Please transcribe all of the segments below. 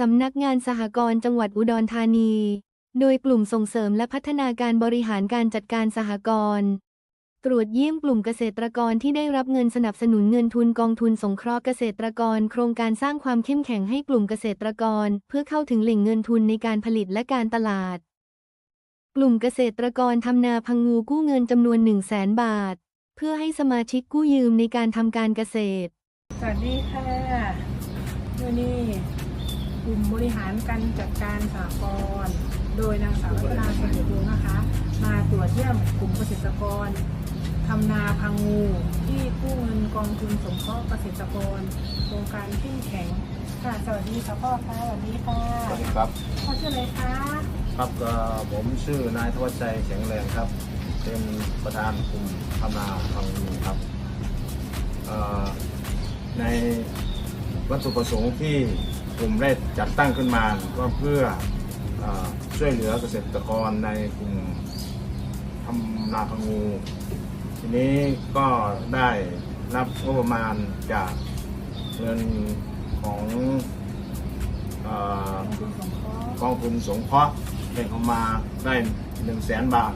สำนักงานสหกรณ์จังหวัดอุดรธานี โดยกลุ่มส่งเสริมและพัฒนาการบริหารการจัดการสหกรณ์ตรวจเยี่ยมกลุ่มเกษตรกรที่ได้รับเงินสนับสนุนเงินทุนกองทุนสงเคราะห์เกษตรกร โครงการสร้างความเข้มแข็งให้กลุ่มเกษตรกร เพื่อเข้าถึงแหล่งเงินทุนในการผลิตและการตลาด กลุ่มเกษตรกรทำนาพังงูกู้เงินจำนวน 1 0 0 0 0แสนบาท เพื่อให้สมาชิกกู้ยืมในการทำการเกษตร สวัสดีค่ะวันนี้ การจัดการสหกรณ์โดยนางสาวรัตนาเสถียรวงศ์นะคะ มาตรวจเยี่ยมกลุ่มเกษตรกรทำนาพังงูที่กู้เงินกองทุนสงเคราะห์เกษตรกรโครงการเข้มแข็งค่ะสวัสดีค่ะพ่อค่ะสวัสดีค่ะสวัสดีครับ พ่อชื่ออะไรคะครับก็ผมชื่อนายทวัชชัยแข็งแรงครับ เป็นประธานกลุ่มทำนาฟังมีครับเอ่อในวัตถุประสงค์ที่ กลุ่มได้จัดตั้งขึ้นมาก็เพื่ออช่วยเหลือเกษตรกรในกลุ่มทำนาพังู ทีนี้ก็ได้รับงบประมาณจากเงินของกองทุนสงเคราะห์เคราะห์ได้เข้ามาได้หนึ่งแสนบาท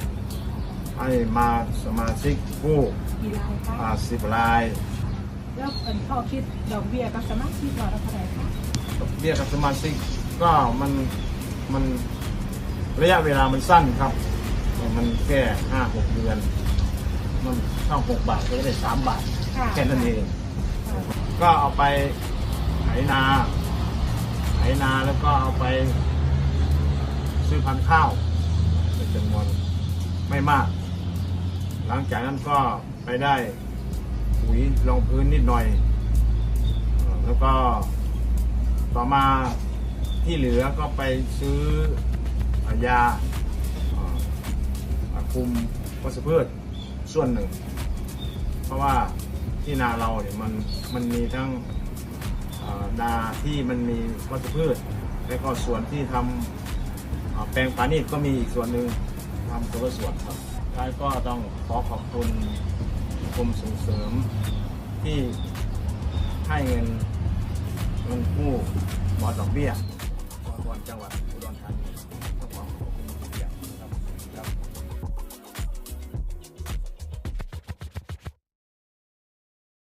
ให้มาสมาชิกผู้กี่าสิบราย แล้วเป็นพ่อคิดดอกเบี้ยกับสมาชิกเราเท่าไหร่คะ เบี้ยกับสมาชิกก็มันมันระยะเวลามันสั้นครับมันแค่ห้าหกเดือน มันถ้าหกบาทก็ได้สามบาทค่ะแค่นั้นเองค่ะก็เอาไปไถนาไถนาแล้วก็เอาไป ซื้อพันธุ์ข้าวเป็นจำนวนไม่มาก หลังจากนั้นก็ไปได้ปุ๋ยรองพื้นนิดหน่อยเอ่อแล้วก็ ต่อมาที่เหลือก็ไปซื้อยาคุมวัชพืชส่วนหนึ่ง เพราะว่าที่นาเราเนี่ยมันมันมีทั้งนาที่มันมีวัชพืช และก็ส่วนที่ทำเอ่อแปลงปานีตก็มีอีกส่วนหนึ่งทำตัวส่วนครับท้ายก็ต้องขอขอบคุณกรมส่งเสริมที่ให้เงิน เงินกู้หมอดอกเบี้ยกองทุนจังหวัดอุ